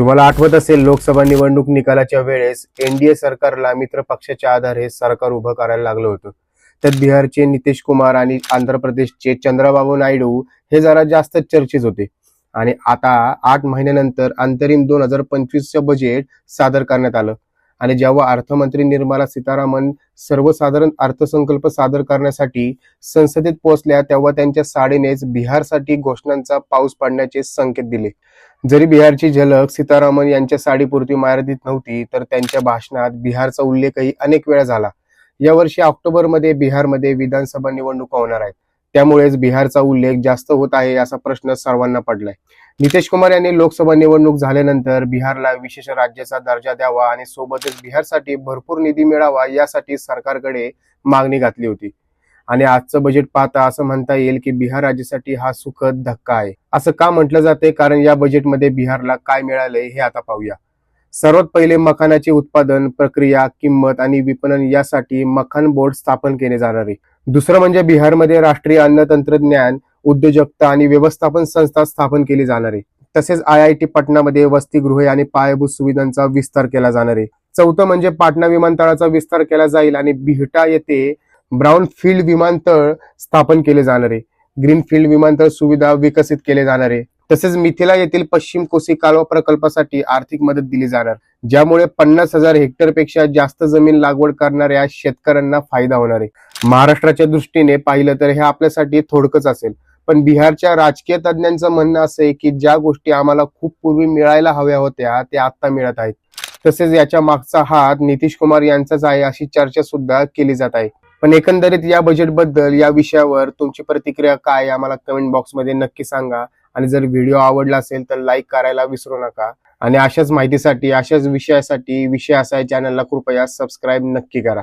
तुम्हाला आठवत असेल लोकसभा निवडणूक निकालाच्या वेळेस एनडीए सरकारला मित्र पक्षाच्या आधारे सरकार उभं करायला लागलं होतं. तर बिहारचे नितीश कुमार आणि आंध्र प्रदेशचे चंद्रबाबू नायडू हे जरा जास्त चर्चेत होते. आणि आता आठ महिन्यानंतर अंतरिम दोन हजार पंचवीसचं बजेट सादर करण्यात आलं. आणि जेव्हा अर्थमंत्री निर्मला सीतारामन सर्वसाधारण अर्थसंकल्प सादर करण्यासाठी संसदेत पोहोचल्या तेव्हा त्यांच्या साडीनेच बिहारसाठी घोषणांचा पाऊस पडण्याचे संकेत दिले. जरी बिहारची झलक सीतारामन यांच्या साडीपुरती मर्यादित नव्हती तर त्यांच्या भाषणात बिहारचा उल्लेखही अनेक वेळा झाला. यावर्षी ऑक्टोबरमध्ये बिहारमध्ये विधानसभा निवडणुका होणार आहेत. त्यामुळेच बिहारचा उल्लेख जास्त होत आहे असा प्रश्न सर्वांना पडलाय. नितेश कुमार यांनी लोकसभा निवडणूक झाल्यानंतर बिहारला विशेष राज्याचा दर्जा द्यावा आणि सोबतच बिहारसाठी भरपूर निधी मिळावा यासाठी सरकारकडे मागणी घातली होती. आणि आजचं बजेट पाहता असं म्हणता येईल की बिहार राज्यासाठी हा सुखद धक्का आहे. असं का म्हटलं जाते? कारण या बजेटमध्ये बिहारला काय मिळालंय हे आता पाहूया. सर्वात पहिले मखानाचे उत्पादन प्रक्रिया किंमत आणि विपणन यासाठी मखान बोर्ड स्थापन केले जाणार आहे. दुसरं म्हणजे बिहारमध्ये राष्ट्रीय अन्न तंत्रज्ञान उद्योजकता आणि व्यवस्थापन संस्था स्थापन केली जाणार आहे. तसेच आय आय टी पटनामध्ये वसतिगृहे आणि पायाभूत सुविधांचा विस्तार केला जाणार आहे. चौथं म्हणजे पाटणा विमानतळाचा विस्तार केला जाईल आणि बिहटा येथे ब्राऊन फील्ड विमानतळ स्थापन केले जाणार आहे. ग्रीन फील्ड विमानतळ सुविधा विकसित केले जाणार आहे. तसेच मिथिला येथील पश्चिम कोसी कालवा प्रकल्पासाठी आर्थिक मदत दिली जाणार. ज्यामुळे पन्नास हजार हेक्टरपेक्षा जास्त जमीन लागवड करणाऱ्या शेतकऱ्यांना फायदा होणार आहे. महाराष्ट्राच्या दृष्टीने पाहिलं तर हे आपल्यासाठी थोडकच असेल. पण बिहारच्या राजकीय तज्ज्ञांचं म्हणणं असं आहे की ज्या गोष्टी आम्हाला खूप पूर्वी मिळायला हव्या होत्या त्या आत्ता मिळत आहेत. तसेच याच्या मागचा हात नितीश कुमार यांचाच आहे अशी चर्चा सुद्धा केली जात आहे. पण एकंदरीत या बजेटबद्दल या विषयावर तुमची प्रतिक्रिया काय आम्हाला कमेंट बॉक्समध्ये नक्की सांगा. आणि जर व्हिडिओ आवडला असेल तर लाईक करायला विसरू नका. आणि अशाच माहितीसाठी अशाच विषयासाठी विषय असा चॅनलला कृपया सबस्क्राईब नक्की करा.